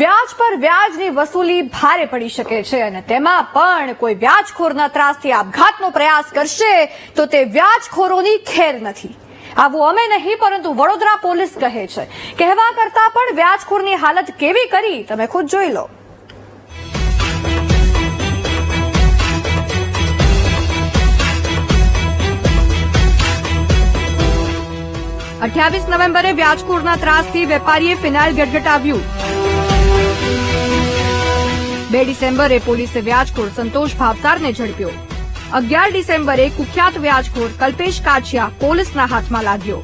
વ્યાજ પર વ્યાજની વસૂલી ભારે પડી શકે છે અને તેમાં પણ કોઈ વ્યાજખોરના ત્રાસથી આપઘાતનો પ્રયાસ કરશે તો તે વ્યાજખોરોની ખેર નથી. આવું અમે નહીં, પરંતુ વડોદરા પોલીસ કહે છે. કહેવા કરતા પણ વ્યાજખોરની હાલત કેવી કરી, તમે ખુદ જોઈ લો. અઠ્યાવીસ નવેમ્બરે વ્યાજખોરના ત્રાસથી વેપારીએ ફિનાઇલ ગટગટાવ્યું. બે ડિસેમ્બરે પોલીસે વ્યાજખોર સંતોષ ભાવસારને ઝડપ્યો. અગિયાર ડિસેમ્બરે કુખ્યાત વ્યાજખોર કલ્પેશ કાછિયા પોલીસના હાથમાં લાગ્યો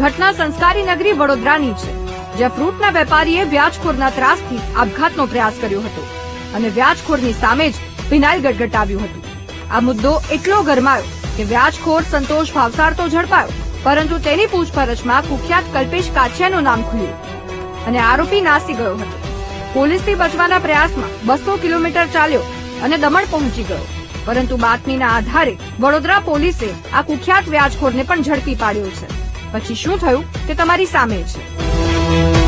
ઘટના સંસ્કારી નગરી વડોદરાની છે, જ્યાં ફ્રૂટના વેપારીએ વ્યાજખોરના ત્રાસથી આપઘાતનો પ્રયાસ કર્યો હતો અને વ્યાજખોરની સામે જ ફિનાઇલ ગટગટાવ્યું હતું. આ મુદ્દો એટલો ગરમાયો કે વ્યાજખોર સંતોષ ભાવસાર તો ઝડપાયો, પરંતુ તેની પૂછપરછમાં કુખ્યાત કલ્પેશ કાછિયાનું નામ ખુલ્યું. અને આરોપી નાસી ગયો હતો. પોલીસથી બચવાના પ્રયાસમાં બસો કિલોમીટર ચાલ્યો અને દમણ પહોંચી ગયો. પરંતુ બાતમીના આધારે વડોદરા પોલીસે આ કુખ્યાત વ્યાજખોરને પણ ઝડપી પાડ્યો છે. પછી શું થયું તે તમારી સામે છે.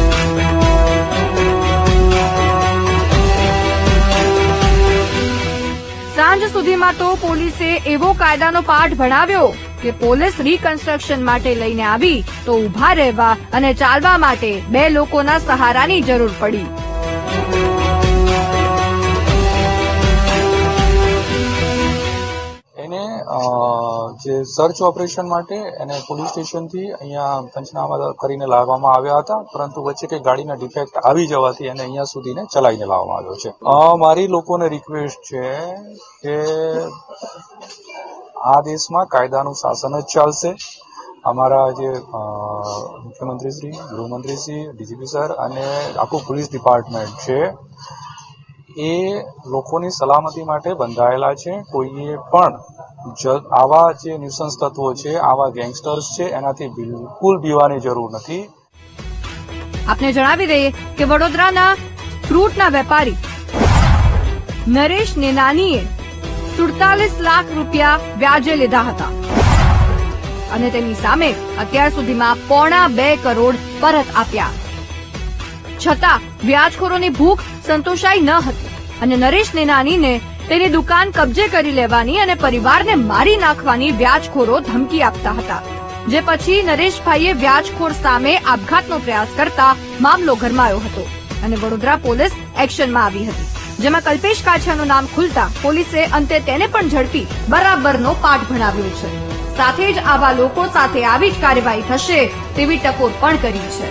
તો પોલીસે એવો કાયદાનો પાઠ ભણાવ્યો કે પોલીસ રીકન્સ્ટ્રક્શન માટે લઈને આવી તો ઊભા રહેવા અને ચાલવા માટે બે લોકોના સહારાની જરૂર પડી. જે સર્ચ ઓપરેશન માટે એને પોલીસ સ્ટેશનથી અહીંયા પંચનામા કરીને લાવવામાં આવ્યા હતા. પરંતુ વચ્ચે કંઈ ગાડીના ડિફેક્ટ આવી જવાથી એને અહીંયા સુધીને ચલાવીને લાવવામાં આવ્યો છે. મારી લોકોને રિક્વેસ્ટ છે કે આ દેશમાં કાયદાનું શાસન જ ચાલશે. અમારા જે અ, મુખ્યમંત્રીશ્રી ગૃહમંત્રીશ્રી ડીજીપી સર અને આખું પોલીસ ડિપાર્ટમેન્ટ છે. એ લોકોની સલામતી માટે બંધાયેલા છે. કોઈએ પણ આવા જે ન્યુસન્સ તત્વો છે, આવા ગેંગસ્ટર્સ છે, એનાથી બિલકુલ બીવાની જરૂર નથી. આપને જણાવી દઈએ કે વડોદરાના ફ્રૂટના વેપારી નરેશ નેનાનીએ સુડતાલીસ લાખ રૂપિયા વ્યાજે લીધા હતા. અને તેની સામે અત્યાર સુધીમાં પોણા બે કરોડ પરત આપ્યા. છતાં વ્યાજખોરોની ભૂખ સંતોષાઈ ન હતી અને નરેશ નેનાનીને તેની દુકાન કબજે કરી લેવાની અને પરિવારને મારી નાખવાની વ્યાજખોરો ધમકી આપતા હતા, જે પછી નરેશભાઈએ વ્યાજખોર સામે આપઘાતનો પ્રયાસ કરતા મામલો ગરમાયો હતો અને વડોદરા પોલીસ એક્શનમાં આવી હતી, જેમાં કલ્પેશ કાછાનું નામ ખુલતા પોલીસે અંતે તેને પણ ઝડપી બરાબરનો પાઠ ભણાવ્યો છે. સાથે જ આવા લોકો સાથે આવી જ કાર્યવાહી થશે તેવી ટકોર પણ કરી છે.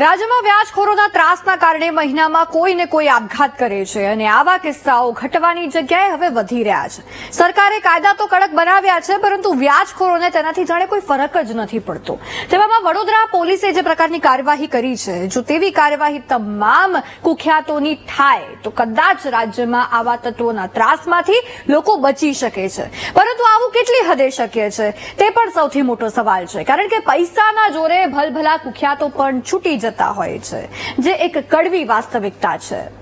રાજ્યમાં વ્યાજખોરોના ત્રાસના કારણે મહિનામાં કોઈ કોઈ આપઘાત કરે છે અને આવા કિસ્સાઓ ઘટવાની જગ્યાએ હવે વધી રહ્યા છે. સરકારે કાયદા તો કડક બનાવ્યા છે, પરંતુ વ્યાજખોરોને તેનાથી જાણે કોઈ ફરક જ નથી પડતો. તેવામાં વડોદરા પોલીસે જે પ્રકારની કાર્યવાહી કરી છે, જો તેવી કાર્યવાહી તમામ કુખ્યાતોની થાય, તો કદાચ રાજ્યમાં આવા તત્વોના ત્રાસમાંથી લોકો બચી શકે છે. પરંતુ આવું કેટલી હદે શક્ય છે, તે પણ સૌથી મોટો સવાલ છે. કારણ કે પૈસાના જોરે ભલભલા કુખ્યાતો પણ છૂટી જતા હોય છે જે એક કડવી વાસ્તવિકતા છે.